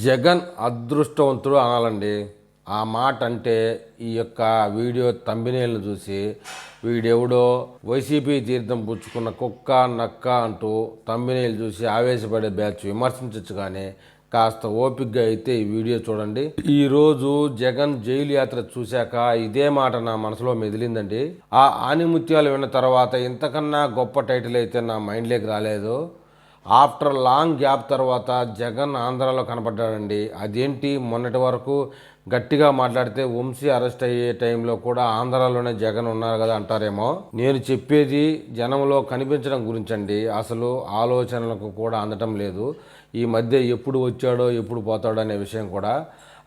జగన్ అదృష్టవంతుడు అనాలండి. ఆ మాట అంటే ఈ యొక్క వీడియో తంబినీళ్ళని చూసి వీడెవడో వైసీపీ తీర్థం పుచ్చుకున్న కుక్క నక్క అంటూ తంబినేలు చూసి ఆవేశపడే బ్యాచ్ విమర్శించవచ్చు కానీ కాస్త ఓపిక్గా అయితే ఈ వీడియో చూడండి. ఈరోజు జగన్ జైలు యాత్ర చూశాక ఇదే మాట నా మనసులో మెదిలిందండి. ఆ ఆనిముత్యాలు విన్న తర్వాత ఇంతకన్నా గొప్ప టైటిల్ అయితే నా మైండ్లోకి రాలేదు. ఆఫ్టర్ లాంగ్ గ్యాప్ తర్వాత జగన్ ఆంధ్రాలో కనపడ్డాడండి. అదేంటి? మొన్నటి వరకు గట్టిగా మాట్లాడితే వంశీ అరెస్ట్ అయ్యే టైంలో కూడా ఆంధ్రాలోనే జగన్ ఉన్నారు కదా అంటారేమో. నేను చెప్పేది జనంలో కనిపించడం గురించండి. అసలు ఆలోచనలకు కూడా అందటం లేదు. ఈ మధ్య ఎప్పుడు వచ్చాడో ఎప్పుడు పోతాడో అనే విషయం కూడా.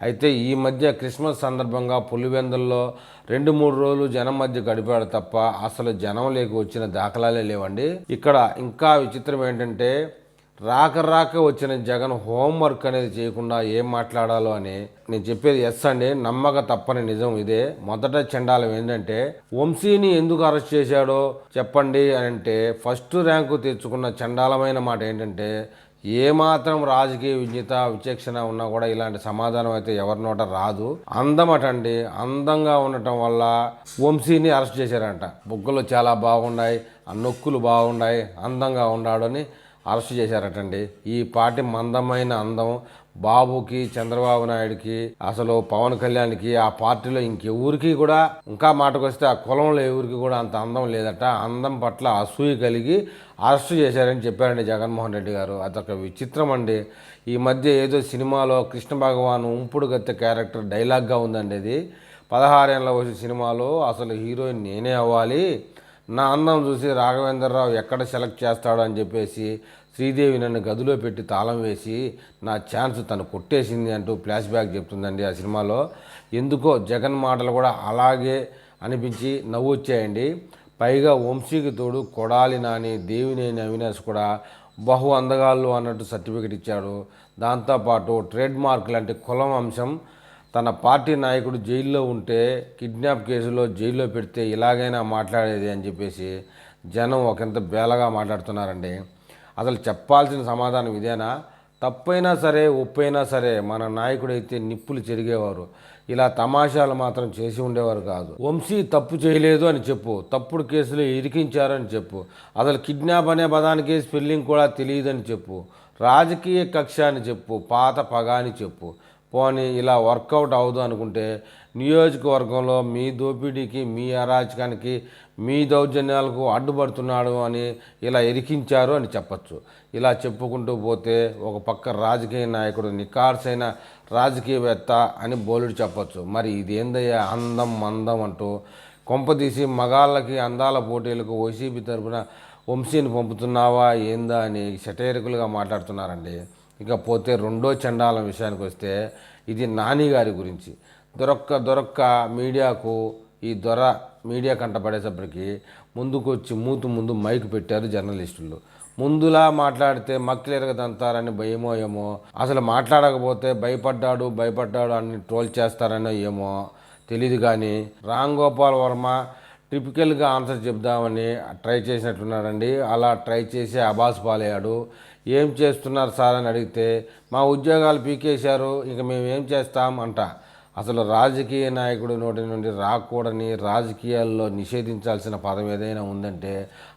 అయితే ఈ మధ్య క్రిస్మస్ సందర్భంగా పులివెందుల్లో రెండు మూడు రోజులు జనం మధ్య గడిపాడు తప్ప అసలు జనం లేక వచ్చిన దాఖలాలే లేవండి. ఇక్కడ ఇంకా విచిత్రం ఏంటంటే రాక రాక వచ్చిన జగన్ హోంవర్క్ అనేది చేయకుండా ఏం మాట్లాడాలో అని నేను చెప్పేది ఎస్ అండి. నమ్మక తప్పని నిజం ఇదే. మొదట చండాలం ఏంటంటే వంశీని ఎందుకు అరెస్ట్ చేశాడో చెప్పండి అని అంటే ఫస్ట్ ర్యాంకు తెచ్చుకున్న చండాలమైన మాట ఏంటంటే ఏమాత్రం రాజకీయ విజ్ఞత విచక్షణ ఉన్నా కూడా ఇలాంటి సమాధానం అయితే ఎవరి నోట రాదు. అందమటండి అందంగా ఉండటం వల్ల వంశీని అరెస్ట్ చేశారంట. బుగ్గలు చాలా బాగున్నాయి ఆ నొక్కులు బాగున్నాయి అందంగా ఉన్నాడని అరెస్ట్ చేశారటండి. ఈ పార్టీ మందమైన అందం బాబుకి చంద్రబాబు నాయుడుకి అసలు పవన్ కళ్యాణ్కి ఆ పార్టీలో ఇంకెవరికి కూడా ఇంకా మాటకు వస్తే ఆ కులంలో ఎవరికి కూడా అంత అందం లేదట. అందం పట్ల అసూయ కలిగి అరెస్ట్ చేశారని చెప్పారండి జగన్మోహన్ రెడ్డి గారు. అదొక విచిత్రం అండి. ఈ మధ్య ఏదో సినిమాలో కృష్ణ భగవాన్ ఉంపుడు గత్త క్యారెక్టర్ డైలాగ్గా ఉందండి ఇది. పదహారేళ్ళ వచ్చే సినిమాలో అసలు హీరోయిన్ నేనే అవ్వాలి. నా అందం చూసి రాఘవేంద్రరావు ఎక్కడ సెలెక్ట్ చేస్తాడో అని చెప్పేసి శ్రీదేవి నన్ను గదిలో పెట్టి తాళం వేసి నా ఛాన్స్ తను కొట్టేసింది అంటూ ఫ్లాష్ బ్యాక్ చెప్తుందండి ఆ సినిమాలో. ఎందుకో జగన్ మాటలు కూడా అలాగే అనిపించి నవ్వు వచ్చాయండి. పైగా వంశీకి తోడు కొడాలి నాని దేవినేని అవినాష్ కూడా బహు అందగాళ్ళు అన్నట్టు సర్టిఫికెట్ ఇచ్చాడు. దాంతోపాటు ట్రేడ్ మార్క్ లాంటి కులం అంశం తన పార్టీ నాయకుడు జైల్లో ఉంటే కిడ్నాప్ కేసులో జైల్లో పెడితే ఇలాగైనా మాట్లాడేది అని చెప్పేసి జనం ఒకంత బేలగా మాట్లాడుతున్నారండి. అసలు చెప్పాల్సిన సమాధానం ఇదేనా? తప్పైనా సరే ఒప్పైనా సరే మన నాయకుడైతే నిప్పులు చెరిగేవారు. ఇలా తమాషాలు మాత్రం చేసి ఉండేవారు కాదు. వంశీ తప్పు చేయలేదు అని చెప్పు తప్పుడు కేసులు ఇరికించారని చెప్పు అసలు కిడ్నాప్ అనే పదానికి స్పెల్లింగ్ కూడా తెలియదని చెప్పు రాజకీయ కక్ష అని చెప్పు పాత పగ అని చెప్పు పోనీ ఇలా వర్కౌట్ అవ్వదు అనుకుంటే నియోజకవర్గంలో మీ దోపిడీకి మీ అరాచకానికి మీ దౌర్జన్యాలకు అడ్డుపడుతున్నాడు అని ఇలా ఎరికించారు అని చెప్పచ్చు. ఇలా చెప్పుకుంటూ పోతే ఒక పక్క రాజకీయ నాయకుడు నికార్సైన రాజకీయవేత్త అని బోలుడు చెప్పచ్చు. మరి ఇదేందయ్యా అందం మందం అంటూ కొంపదీసి మగాళ్ళకి అందాల పోటీలకు వైసీపీ తరఫున వంశీని పంపుతున్నావా ఏందా అని సెటైరికలుగా మాట్లాడుతున్నారండి. ఇక పోతే రెండో చండాలం విషయానికి వస్తే ఇది నాని గారి గురించి. దొరక్క దొరక్క మీడియాకు ఈ దొర మీడియా కంటపడేసప్పటికి ముందుకు వచ్చి మూతు ముందు మైక్ పెట్టారు జర్నలిస్టులు. ముందులా మాట్లాడితే మక్కిలెరగదంతారని భయమో ఏమో అసలు మాట్లాడకపోతే భయపడ్డాడు భయపడ్డాడు అని ట్రోల్ చేస్తారనో ఏమో తెలియదు కానీ రామ్ గోపాల్ వర్మ టిపికల్గా ఆన్సర్ చెప్దామని ట్రై చేసినట్టున్నాడండి. అలా ట్రై చేసి అబాస్ పాలయ్యాడు. ఏం చేస్తున్నారు సార్ అని అడిగితే మా ఉద్యోగాలు పీకేశారు ఇక మేము ఏం చేస్తాం అంట. అసలు రాజకీయ నాయకుడి నోటి నుండి రాకూడని రాజకీయాల్లో నిషేధించాల్సిన పదం ఏదైనా ఉందంటే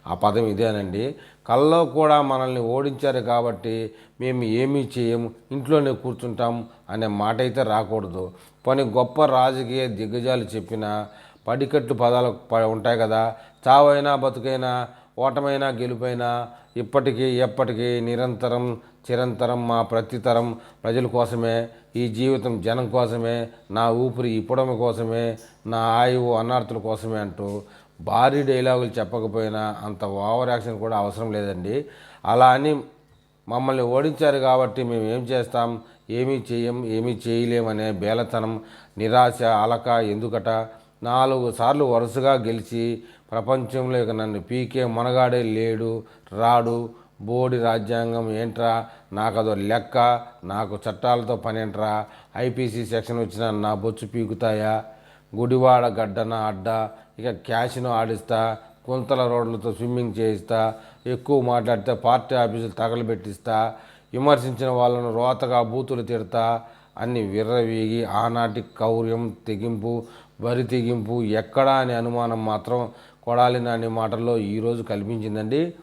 ఆ పదం ఇదేనండి. కల్లో కూడా మనల్ని ఓడించారు కాబట్టి మేము ఏమీ చేయము ఇంట్లోనే కూర్చుంటాం అనే మాట అయితే రాకూడదు. పని గొప్ప రాజకీయ దిగ్గజాలు చెప్పిన పడికట్టు పదాలు ఉంటాయి కదా. చావైనా బతుకైనా ఓటమైనా గెలుపైనా ఇప్పటికీ ఎప్పటికీ నిరంతరం చిరంతరం మా ప్రతితరం ప్రజల కోసమే ఈ జీవితం జనం కోసమే నా ఊపిరి ఇప్పడం కోసమే నా ఆయువు అన్నార్థుల కోసమే అంటూ భారీ డైలాగులు చెప్పకపోయినా అంత ఓవర్ యాక్షన్ కూడా అవసరం లేదండి. అలా అని మమ్మల్ని ఓడించారు కాబట్టి మేము ఏం చేస్తాం? ఏమీ చేయం ఏమీ చేయలేమనే బేలతనం నిరాశ అలక ఎందుకట? నాలుగు సార్లు వరుసగా గెలిచి ప్రపంచంలో ఇక నన్ను పీకే మనగాడే లేడు రాడు బోడి రాజ్యాంగం ఏంట్రా? నాకు అదో లెక్క నాకు చట్టాలతో పనేంట్రా? ఐపీసీ సెక్షన్ వచ్చిన నా బొచ్చు పీకుతాయా? గుడివాడ గడ్డన అడ్డ ఇక క్యాష్ను ఆడిస్తా కుంతల రోడ్లతో స్విమ్మింగ్ చేయిస్తా ఎక్కువ మాట్లాడితే పార్టీ ఆఫీసులు తగలబెట్టిస్తా విమర్శించిన వాళ్ళను రోతగా బూతులు తిడతా అన్ని విర్రవీగి ఆనాటి కౌర్యం తెగింపు వరి తెగింపు ఎక్కడా అనే అనుమానం మాత్రం కొడాలి నాని మాటల్లో ఈరోజు కల్పించిందండి.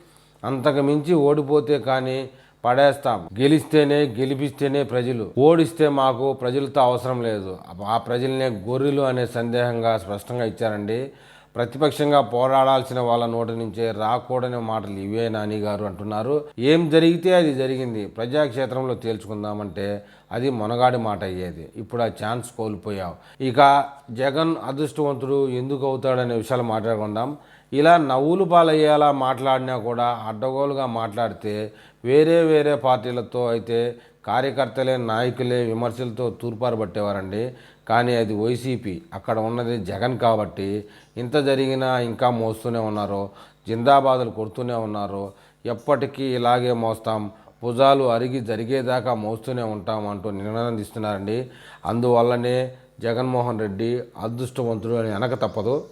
అంతకు మించి ఓడిపోతే కానీ పడేస్తాం. గెలిస్తేనే గెలిపిస్తేనే ప్రజలు. ఓడిస్తే మాకు ప్రజలతో అవసరం లేదు. ఆ ప్రజలనే గొర్రెలు అనే సందేహంగా స్పష్టంగా ఇచ్చారండి. ప్రతిపక్షంగా పోరాడాల్సిన వాళ్ళ నోటి నుంచే రాకూడని మాటలు ఇవే నాని గారు అంటున్నారు. ఏం జరిగితే అది జరిగింది. ప్రజాక్షేత్రంలో తేల్చుకుందామంటే అది మొనగాడి మాట అయ్యేది. ఇప్పుడు ఆ ఛాన్స్ కోల్పోయావు. ఇక జగన్ అదృష్టవంతుడు ఎందుకు అవుతాడనే విషయాలు మాట్లాడుకుందాం. ఇలా నవ్వులు పాలయ్యేలా మాట్లాడినా కూడా అడ్డగోలుగా మాట్లాడితే వేరే వేరే పార్టీలతో అయితే కార్యకర్తలే నాయకులే విమర్శలతో తూర్పారు పట్టేవారండి. కానీ అది వైసీపీ అక్కడ ఉన్నది జగన్ కాబట్టి ఇంత జరిగినా ఇంకా మోస్తూనే ఉన్నారు జిందాబాదులు కొడుతూనే ఉన్నారు. ఎప్పటికీ ఇలాగే మోస్తాం భుజాలు అరిగి జరిగేదాకా మోస్తూనే ఉంటాం అంటూ నిర్ణయం ఇస్తున్నారండి అందువల్లనే జగన్మోహన్ రెడ్డి అదృష్టవంతుడు అని అనక తప్పదు.